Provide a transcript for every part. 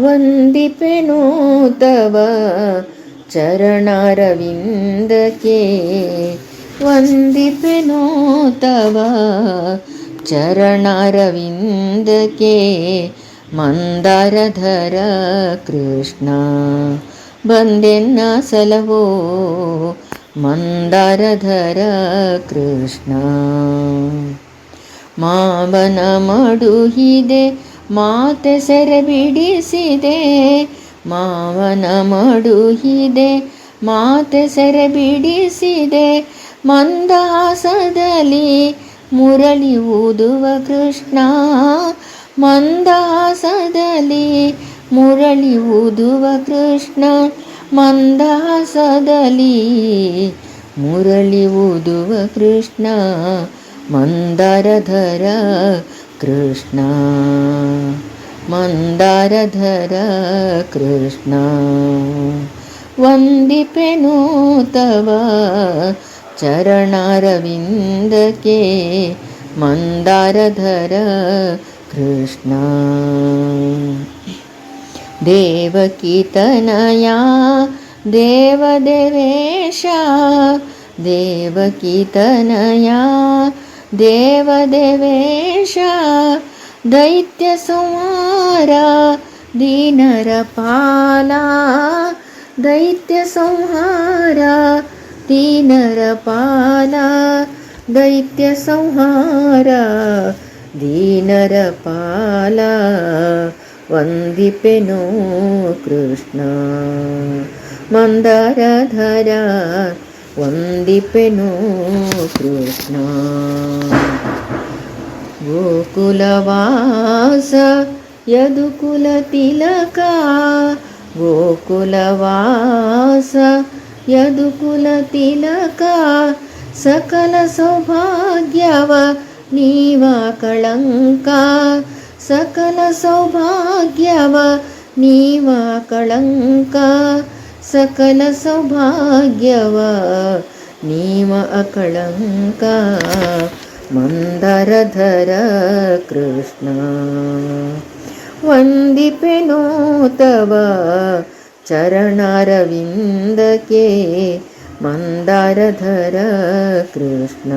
ವಂದಿಪೆನು ತವ ಚರಣಾರವಿಂದಕ್ಕೆ. ವಂದಿಪೆನು ತವ ಚರಣಾರವಿಂದಕ್ಕೆ. ಮಂದಾರಧರ ಕೃಷ್ಣ ಬಂದೆನ್ನ ಸಲವೋ ಮಂದಾರಧರ ಕೃಷ್ಣ. ಮಾವನ ಮಡುಹಿದೆ ಮಾತೆ ಸೆರೆ ಬಿಡಿಸಿದೆ, ಮಾವನ ಮಡುಹಿದೆ. ಮಾತೆ ಸೆರೆ ಬಿಡಿಸಿದೆ, ಮಂದಹಾಸದಲ್ಲಿ ಮುರಳಿ ಊದುವ ಕೃಷ್ಣ. ಮಂದಹಾಸದಲ್ಲಿ ಮುರಳಿ ಊದುವ ಕೃಷ್ಣ. ಮಂದಹಾಸದಲ್ಲಿ ಮುರಳಿ ಊದುವ ಕೃಷ್ಣ. ಮಂದಾರಧರ कृष्ण। मन्दारधर कृष्ण। वन्दिपे नो तव चरणारविन्दके मन्दारधर कृष्ण। देवकीर्तनया देवदेवेशा देवकीर्तनया देवदेवेश दैत्यसंहारा दीनरपाला दैत्यसंहारा दीनरपाला दैत्यसंहारा दीनरपाला वन्दीपे कृष्ण मन्दरधरा వందిపెను కృష్ణ. గోకులవాస యదుకుల తిలక. గోకులవాస యదుకుల తిలక. సకల సౌభాగ్యవ నీవా కళంక. సకల సౌభాగ్యవ నీవా కళంక. सकलसौभाग्यव नीम नि अकलङ्का मन्दर कृष्ण। वन्दे पेणोतव चरणके मन्दार धर कृष्ण।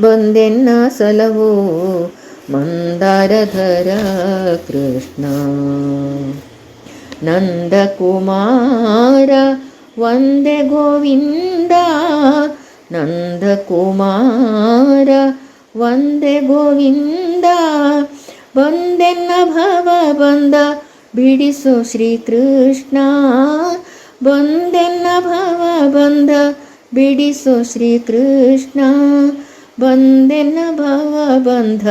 बन्देन्न सलवो मन्दारधर कृष्ण। ನಂದಕುಮಾರ, ವಂದೆ ಗೋವಿಂದ. ನಂದಕುಮಾರ, ವಂದೆ ಗೋವಿಂದ. ಬಂದೆನ್ನ ಭವ ಬಂದ, ಬಿಡಿಸು ಶ್ರೀಕೃಷ್ಣ. ಬಂದೆನ್ನ ಭವ ಬಂದ, ಬಿಡಿಸು ಶ್ರೀಕೃಷ್ಣ. ಬಂದೆನ್ನ ಭವ ಬಂಧ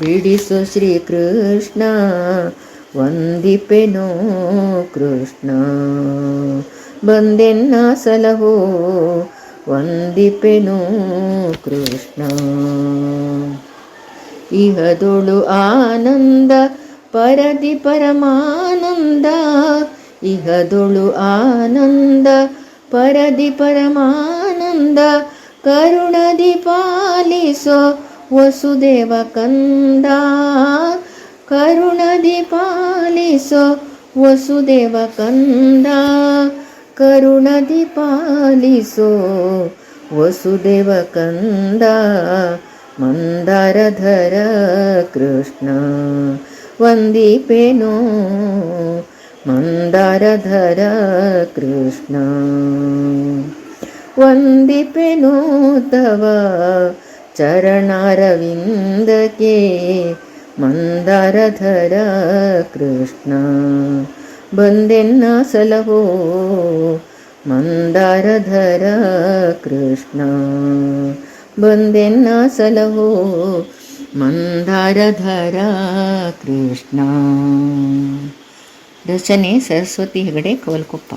ಬಿಡಿಸು ಶ್ರೀಕೃಷ್ಣ. ವಂದಿಪೆನೋ ಕೃಷ್ಣ. ಬಂದೆನ್ನ ಸಲಹೋ ವಂದಿಪೆನೋ ಕೃಷ್ಣ. ಇಹದೊಳು ಆನಂದ, ಪರದಿ ಪರಮಾನಂದ. ಇಹದೊಳು ಆನಂದ, ಪರದಿ ಪರಮಾನಂದ. ಕರುಣದಿ ಪಾಲಿಸೋ ವಸುದೇವ ಕಂದ. ಕರುಣದಿ ಪಾಲಿಸೋ ವಸುದೇವ ಕಂದ. ಕರುಣದಿ ಪಾಲಿಸೋ ವಸುದೇವ ಕಂದ. ಮಂದಾರಧರ ಕೃಷ್ಣ, ವಂದಿಪೇನೋ ಮಂದಾರಧರ ಕೃಷ್ಣ. ವಂದಿಪೆನೋ ತವ ಚರಣಾರವಿಂದಕ್ಕೆ ಮಂದಾರಧರ ಕೃಷ್ಣ ಬಂದೆನ್ನ ಸಲಹೋ ಮಂದಾರಧರ ಕೃಷ್ಣ ಬಂದೆನ್ನ ಸಲಹೋ ಮಂದಾರಧರ ಕೃಷ್ಣ. ರಚನೆ ಸರಸ್ವತಿ ಹೆಗಡೆ ಕೋಲ್ಕೊಪ್ಪ